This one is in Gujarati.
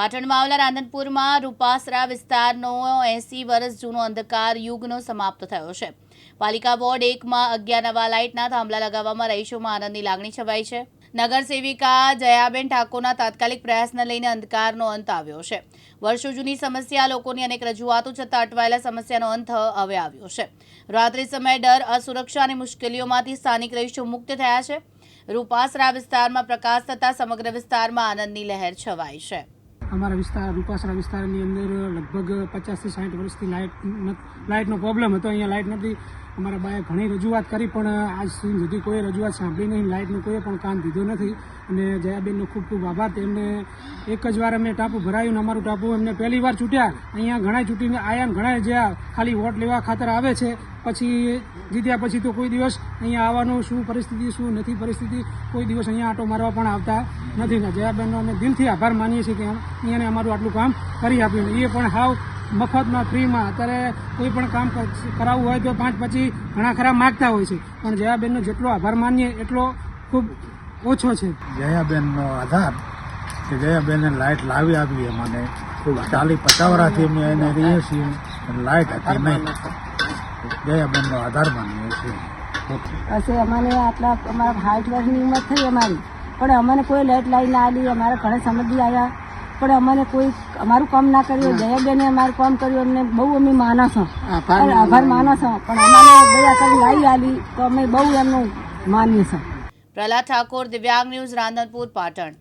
પાટણમાં આવેલા રાંધનપુરમાં રૂપાસરા વિસ્તારનો એસી વર્ષ જૂનો અંધકાર યુગનો સમાપ્ત થયો છે. પાલિકા વોર્ડ એકમાં અગિયાર નવા લાઇટના થાંભલા લગાવવામાં રહીશોમાં આનંદની લાગણી છવાઈ છે. નગરસેવિકા જયાબેન ઠાકોરના તાત્કાલિક પ્રયાસને લઈને અંધકારનો અંત આવ્યો છે. વર્ષો જૂની સમસ્યા, લોકોની અનેક રજૂઆતો છતાં અટવાયેલા સમસ્યાનો અંત હવે આવ્યો છે. રાત્રિ સમયે ડર, અસુરક્ષા અને મુશ્કેલીઓમાંથી સ્થાનિક રહીશો મુક્ત થયા છે. રૂપાસરા વિસ્તારમાં પ્રકાશ થતાં સમગ્ર વિસ્તારમાં આનંદની લહેર છવાઈ છે. અમારા વિસ્તાર, રૂપાસરા વિસ્તારની અંદર લગભગ પચાસથી સાઠ વર્ષથી લાઇટ લાઇટનો પ્રોબ્લેમ હતો. અહીંયા લાઇટ નથી. અમારા બાએ ઘણી રજૂઆત કરી, પણ આજ સુધી કોઈ રજૂઆત સાંભળી નહીં. લાઇટનું કોઈ પણ કામ દીધું નથી. અને જયાબેનનો ખૂબ ખૂબ આભાર. તેમને એક જ વાર અમને ટાપુ ભરાયું ને અમારું ટાપુ એમને પહેલી વાર ચૂંટ્યા અહીંયા ઘણા ચૂંટીને આયા ઘણા જ્યાં ખાલી વોટ લેવા ખાતર આવે છે. પછી જીત્યા પછી તો કોઈ દિવસ અહીંયા આવવાનું શું પરિસ્થિતિ, શું નથી પરિસ્થિતિ, કોઈ દિવસ અહીંયા આટો મારવા પણ આવતા નથી. જયાબેનનો અમે દિલથી આભાર માનીએ છીએ કે અહીંયાને અમારું આટલું કામ કરી આપ્યું. એ પણ હાવ મફતમાં ફ્રીમાં. અત્યારે કોઈ પણ કામ કરાવવું હોય તો પાંચ પછી ઘણા ખરા માગતા હોય છે. પણ જયાબેનનો જેટલો આભાર માનીએ એટલો ખૂબ ઓછો છે. જયાબેનનો આધાર કે જયાબેને લાઇટ લાવી આપી મને. ચાલી પચાવરાથી અમે એને રહીએ છીએ લાઇટ હતી નહીં. જયાબેનનો આધાર માનીએ છીએ. પછી અમને આટલા અમારા સાઠ વર્ષની ઉંમર થઈ અમારી. પણ અમને કોઈ લાઇટ લાવી ના આલી અમારે ઘણા સમજી આવ્યા પણ અમને કોઈ અમારું કામ ના કર્યું દયાબેને અમારું કામ કર્યું અમને બહુ અમે માનો છો આભાર માનો છો પણ અમારે દયા કરી લાવી આલી તો અમે બહુ એમનું માનીએ છીએ. પ્રહલાદ ઠાકોર દિવ્યાંગ ન્યૂઝ રાંધનપુર પાટણ.